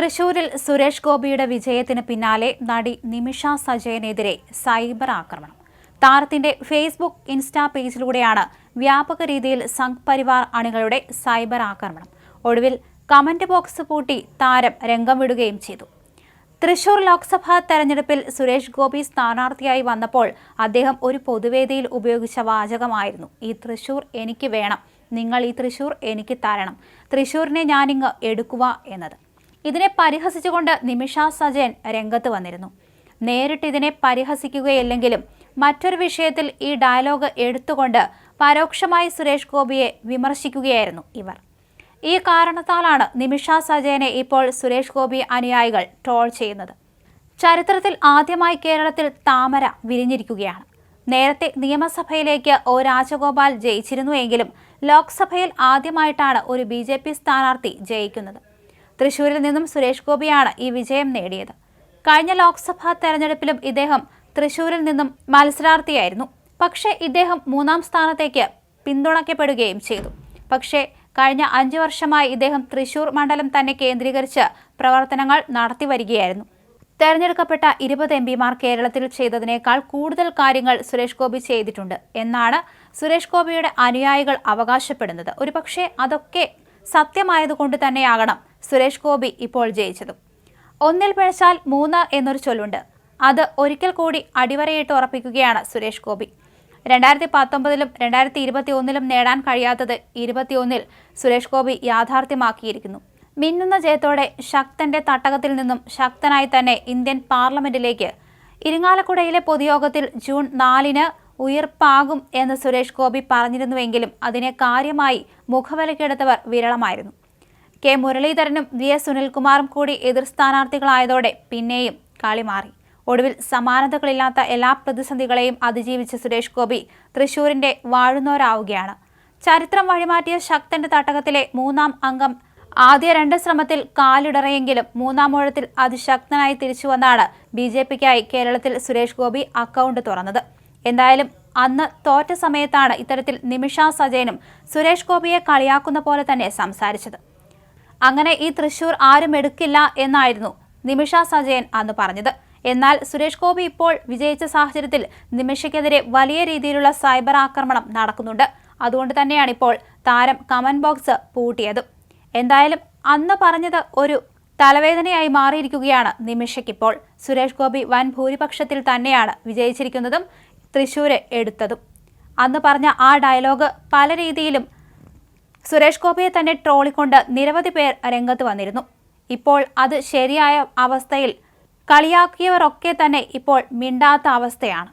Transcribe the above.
തൃശൂരിൽ സുരേഷ് ഗോപിയുടെ വിജയത്തിന് പിന്നാലെ നടി നിമിഷ സജയനെതിരെ സൈബർ ആക്രമണം. താരത്തിന്റെ ഫേസ്ബുക്ക് ഇൻസ്റ്റാ പേജിലൂടെയാണ് വ്യാപക രീതിയിൽ സംഘ് പരിവാർ അണികളുടെ സൈബർ ആക്രമണം. ഒടുവിൽ കമന്റ് ബോക്സ് പൂട്ടി താരം രംഗം വിടുകയും ചെയ്തു. തൃശൂർ ലോക്സഭാ തെരഞ്ഞെടുപ്പിൽ സുരേഷ് ഗോപി സ്ഥാനാർത്ഥിയായി വന്നപ്പോൾ അദ്ദേഹം ഒരു പൊതുവേദിയിൽ ഉപയോഗിച്ച വാചകമായിരുന്നു ഈ തൃശൂർ എനിക്ക് വേണം നിങ്ങൾ ഈ തൃശൂർ എനിക്ക് തരണം തൃശൂരിനെ ഞാനിങ്ങ് എടുക്കുക എന്നത്. ഇതിനെ പരിഹസിച്ചുകൊണ്ട് നിമിഷ സജയൻ രംഗത്ത് വന്നിരുന്നു. നേരിട്ട് ഇതിനെ പരിഹസിക്കുകയില്ലെങ്കിലും മറ്റൊരു വിഷയത്തിൽ ഈ ഡയലോഗ് എടുത്തുകൊണ്ട് പരോക്ഷമായി സുരേഷ് ഗോപിയെ വിമർശിക്കുകയായിരുന്നു ഇവർ. ഈ കാരണത്താലാണ് നിമിഷ സജയനെ ഇപ്പോൾ സുരേഷ് ഗോപി അനുയായികൾ ട്രോൾ ചെയ്യുന്നത്. ചരിത്രത്തിൽ ആദ്യമായി കേരളത്തിൽ താമര വിരിഞ്ഞിരിക്കുകയാണ്. നേരത്തെ നിയമസഭയിലേക്ക് ഒ രാജഗോപാൽ ജയിച്ചിരുന്നുവെങ്കിലും ലോക്സഭയിൽ ആദ്യമായിട്ടാണ് ഒരു ബി ജെ പി സ്ഥാനാർത്ഥി ജയിക്കുന്നത്. തൃശൂരിൽ നിന്നും സുരേഷ് ഗോപിയാണ് ഈ വിജയം നേടിയത്. കഴിഞ്ഞ ലോക്സഭാ തെരഞ്ഞെടുപ്പിലും ഇദ്ദേഹം തൃശൂരിൽ നിന്നും മത്സരാർത്ഥിയായിരുന്നു. പക്ഷേ ഇദ്ദേഹം മൂന്നാം സ്ഥാനത്തേക്ക് പിന്തുണയ്ക്കപ്പെടുകയും ചെയ്തു. പക്ഷേ കഴിഞ്ഞ അഞ്ചു വർഷമായി ഇദ്ദേഹം തൃശൂർ മണ്ഡലം തന്നെ കേന്ദ്രീകരിച്ച് പ്രവർത്തനങ്ങൾ നടത്തി വരികയായിരുന്നു. തെരഞ്ഞെടുക്കപ്പെട്ട ഇരുപത് എം പിമാർ കേരളത്തിൽ ചെയ്തതിനേക്കാൾ കൂടുതൽ കാര്യങ്ങൾ സുരേഷ് ഗോപി ചെയ്തിട്ടുണ്ട് എന്നാണ് സുരേഷ് ഗോപിയുടെ അനുയായികൾ അവകാശപ്പെടുന്നത്. ഒരുപക്ഷെ അതൊക്കെ സത്യമായതുകൊണ്ട് തന്നെയാകണം സുരേഷ് ഗോപി ഇപ്പോൾ ജയിച്ചതും. ഒന്നിൽ പിഴച്ചാൽ മൂന്ന് എന്നൊരു ചൊല്ലുണ്ട്. അത് ഒരിക്കൽ കൂടി അടിവരയിട്ട് ഉറപ്പിക്കുകയാണ് സുരേഷ് ഗോപി. രണ്ടായിരത്തി പത്തൊമ്പതിലും രണ്ടായിരത്തി ഇരുപത്തി ഒന്നിലും നേടാൻ കഴിയാത്തത് ഇരുപത്തിയൊന്നിൽ സുരേഷ് ഗോപി യാഥാർത്ഥ്യമാക്കിയിരിക്കുന്നു. മിന്നുന്ന ജയത്തോടെ ശക്തന്റെ തട്ടകത്തിൽ നിന്നും ശക്തനായി തന്നെ ഇന്ത്യൻ പാർലമെന്റിലേക്ക് ഇരിങ്ങാലക്കുടയിലെ പൊതുയോഗത്തിൽ ജൂൺ നാലിന് ഉയർപ്പാകും എന്ന് സുരേഷ് ഗോപി പറഞ്ഞിരുന്നുവെങ്കിലും അതിനെ കാര്യമായി മുഖവിലക്കെടുത്തവർ വിരളമായിരുന്നു. കെ മുരളീധരനും വി എസ് സുനിൽകുമാറും കൂടി എതിർ സ്ഥാനാർത്ഥികളായതോടെ പിന്നെയും കളി മാറി. ഒടുവിൽ സമാനതകളില്ലാത്ത എല്ലാ പ്രതിസന്ധികളെയും അതിജീവിച്ച സുരേഷ് ഗോപി തൃശൂരിന്റെ വാഴുന്നോരാവുകയാണ് ചരിത്രം വഴിമാറ്റിയ ശക്തന്റെ തട്ടകത്തിലെ മൂന്നാം അംഗം ആദ്യ രണ്ട് ശ്രമത്തിൽ കാലിടറയെങ്കിലും മൂന്നാം ഊഴത്തിൽ അതിശക്തനായി തിരിച്ചുവന്നാണ് ബി ജെ പിക്കായി കേരളത്തിൽ സുരേഷ് ഗോപി അക്കൗണ്ട് തുറന്നത്. എന്തായാലും അന്ന് തോറ്റ സമയത്താണ് ഇത്തരത്തിൽ നിമിഷ സജയനും സുരേഷ് ഗോപിയെ കളിയാക്കുന്ന പോലെ തന്നെ സംസാരിച്ചത്. അങ്ങനെ ഈ തൃശൂർ ആരും എടുക്കില്ല എന്നായിരുന്നു നിമിഷ സജയൻ അന്ന് പറഞ്ഞത്. എന്നാൽ സുരേഷ് ഗോപി ഇപ്പോൾ വിജയിച്ച സാഹചര്യത്തിൽ നിമിഷയ്ക്കെതിരെ വലിയ രീതിയിലുള്ള സൈബർ ആക്രമണം നടക്കുന്നുണ്ട്. അതുകൊണ്ട് തന്നെയാണ് ഇപ്പോൾ താരം കമന്റ് ബോക്സ് പൂട്ടിയത്. എന്തായാലും അന്ന് പറഞ്ഞത് ഒരു തലവേദനയായി മാറിയിരിക്കുകയാണ് നിമിഷയ്ക്കിപ്പോൾ. സുരേഷ് ഗോപി വൻ ഭൂരിപക്ഷത്തിൽ തന്നെയാണ് വിജയിച്ചിരിക്കുന്നതും തൃശ്ശൂര് എടുത്തതും. അന്ന് പറഞ്ഞ ആ ഡയലോഗ് പല രീതിയിലും സുരേഷ് ഗോപിയെ തന്നെ ട്രോളിക്കൊണ്ട് നിരവധി പേർ രംഗത്ത് വന്നിരുന്നു. ഇപ്പോൾ അത് ശരിയായ അവസ്ഥയിൽ കളിയാക്കിയവരൊക്കെ തന്നെ ഇപ്പോൾ മിണ്ടാത്ത അവസ്ഥയാണ്.